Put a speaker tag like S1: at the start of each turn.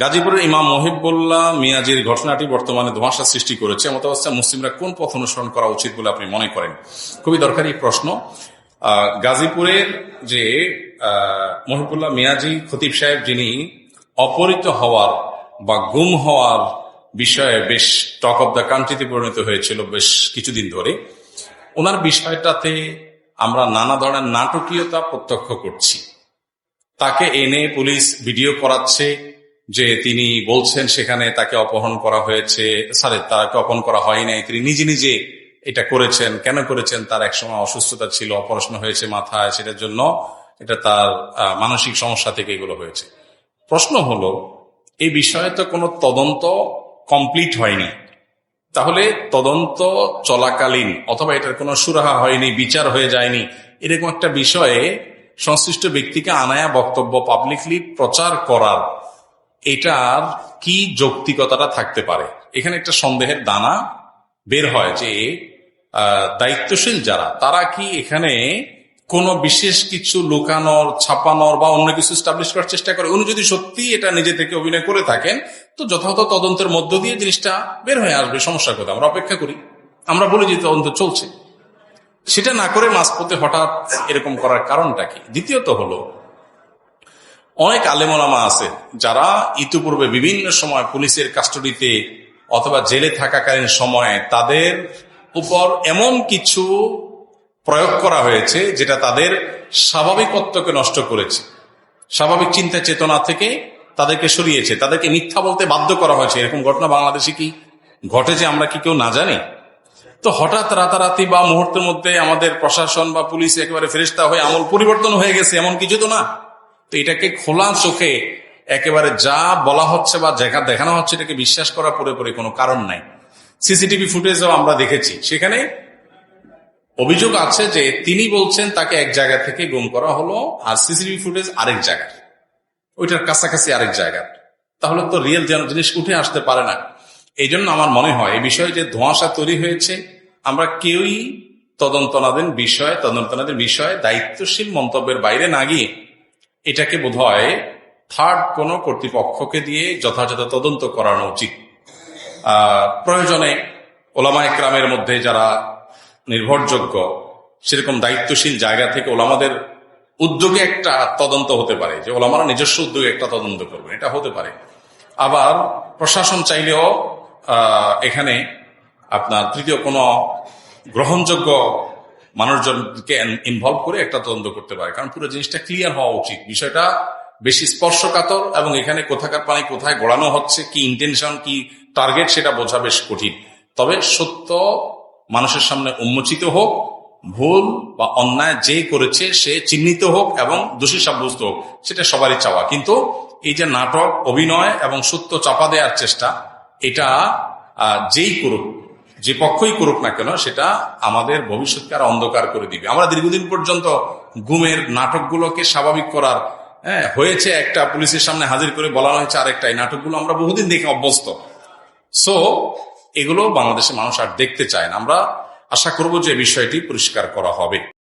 S1: গাজীপুরের ইমাম মহিবুল্লাহ মিয়াজির ঘটনাটি বর্তমানে ধোঁয়াশা সৃষ্টি করেছে। এমত অবস্থায় মুসলিমরা কোন পথ অনুসরণ করা উচিত বলে আপনি মনে করেন? খুবই দরকারি প্রশ্ন। গাজীপুরের যে মহিবুল্লাহ মিয়াজি খতিব সাহেব যিনি অপহৃত হওয়ার বা গুম হওয়ার বিষয়ে বেশ টক অব দ্য কান্ট্রিতে পরিণত হয়েছিল বেশ কিছুদিন ধরে। ওনার বিষয়টাতে আমরা নানা ধরনের নাটকীয়তা প্রত্যক্ষ করছি। তাকে এনে পুলিশ ভিডিও করাচ্ছে যে তিনি বলছেন সেখানে তাকে অপহরণ করা হয়েছে, সরি, তাকে অপহরণ করা হয় নাই তিনি নিজে নিজে এটা করেছেন। কেন করেছেন? তার একসময় অসুস্থতা ছিল, অপারেশন হয়েছে মাথায়, সেটার জন্য এটা তার মানসিক সমস্যা থেকে এগুলো হয়েছে। প্রশ্ন হলো, এই বিষয়ে তো কোনো তদন্ত কমপ্লিট হয়নি। তাহলে তদন্ত চলাকালীন, অথবা এটার কোনো সুরাহা হয়নি, বিচার হয়ে যায়নি, এরকম একটা বিষয়ে সংশ্লিষ্ট ব্যক্তিকে আনায়া বক্তব্য পাবলিকলি প্রচার করার এটার কি যৌক্তিকতাটা থাকতে পারে? এখানে একটা সন্দেহের দানা বের হয় যে দায়িত্বশীল যারা, তারা কি এখানে কোনো বিশেষ কিছু লুকানোর, ছাপানোর বা অন্য কিছু স্টাবলিশ করার চেষ্টা করে? উনি যদি সত্যি এটা নিজে থেকে অভিনয় করে থাকেন, তো যথাযথ তদন্তের মধ্য দিয়ে জিনিসটা বের হয়ে আসবে। সমস্যা কোথায়? আমরা অপেক্ষা করি। আমরা বলি যে তদন্ত চলছে। সেটা না করে মাঝপথে হঠাৎ এরকম করার কারণটা কি? দ্বিতীয়ত হলো অনেক আলেমোলামা আছে যারা ইতিপূর্বে বিভিন্ন সময় পুলিশের কাস্টডিতে অথবা জেলে থাকাকালীন সময়ে তাদের উপর এমন কিছু প্রয়োগ করা হয়েছে যেটা তাদের স্বাভাবিকত্বকে নষ্ট করেছে। স্বাভাবিক চিন্তা চেতনা থেকে তাদেরকে সরিয়েছে। তাদেরকে মিথ্যা বলতে বাধ্য করা হয়েছে। এরকম ঘটনা বাংলাদেশে কি ঘটেছে আমরা কি কেউ না জানি? তো হঠাৎ রাতারাতি বা মুহূর্তের মধ্যে আমাদের প্রশাসন বা পুলিশ একেবারে ফেরিস্তা হয়ে আমল পরিবর্তন হয়ে গেছে, এমন কিছু তো না। তো এটাকে খোলা চোখে একেবারে যা বলা হচ্ছে বা দেখা দেখানো হচ্ছে এটাকে বিশ্বাস করা পুরোপুরি কোনো কারণ নাই। সিসিটিভি ফুটেজও আমরা দেখেছি। সেখানে অভিযোগ আছে যে তিনি বলছেন তাকে এক জায়গা থেকে গুম করা হলো আর সিসিটিভি ফুটেজ আরেক জায়গার। ওইটার কাছাকাছি আরেক জায়গার। তাহলে তো রিয়েল যেন জিনিস উঠে আসতে পারে না। এই জন্য আমার মনে হয় এই বিষয়ে যে ধোঁয়াশা তৈরি হয়েছে, আমরা কেউই তদন্তনাধীন বিষয়, তদন্তনাধীন বিষয়ে, দায়িত্বশীল মন্তব্যের বাইরে না গিয়ে এটাকে বোধ হয় থার্ড কোন কর্তৃপক্ষকে দিয়ে যথাযথ তদন্ত করানো উচিত। প্রয়োজনে ওলামা একরামের মধ্যে যারা নির্ভরযোগ্য, সেরকম দায়িত্বশীল জায়গা থেকে ওলামাদের উদ্যোগে একটা তদন্ত হতে পারে, যে ওলামারা নিজস্ব উদ্যোগে একটা তদন্ত করবে এটা হতে পারে। আবার প্রশাসন চাইলেও এখানে আপনার তৃতীয় কোনো গ্রহণযোগ্য মানুষজনকে ইনভলভ করে একটা তদন্ত করতে পারে। কারণ পুরো জিনিসটা ক্লিয়ার হওয়া উচিত। বিষয়টা বেশি স্পর্শকাতর এবং এখানে কোথাকার পানি কোথায় গড়ানো হচ্ছে, কি ইন্টেনশন কি টার্গেট সেটা বোঝা বেশ কঠিন। তবে সত্য মানুষের সামনে উন্মোচিত হোক, ভুল বা অন্যায় যে করেছে সে চিহ্নিত হোক এবং দোষী সাব্যস্ত হোক, সেটা সবারই চাওয়া। কিন্তু এই যে নাটক, অভিনয় এবং সত্য চাপা দেওয়ার চেষ্টা, এটা যেই করুক যে পক্ষই করুক না কেন, সেটা আমাদের ভবিষ্যৎকে আর অন্ধকার করে দিবে। আমরা দীর্ঘদিন পর্যন্ত গুমের নাটকগুলোকে স্বাভাবিক করার হ্যাঁ হয়েছে। একটা পুলিশের সামনে হাজির করে বলা হয়েছে আরেকটা। এই নাটকগুলো আমরা বহুদিন দেখে অভ্যস্ত। সো এগুলো বাংলাদেশের মানুষ আর দেখতে চায় না। আমরা আশা করব যে বিষয়টি পরিষ্কার করা হবে।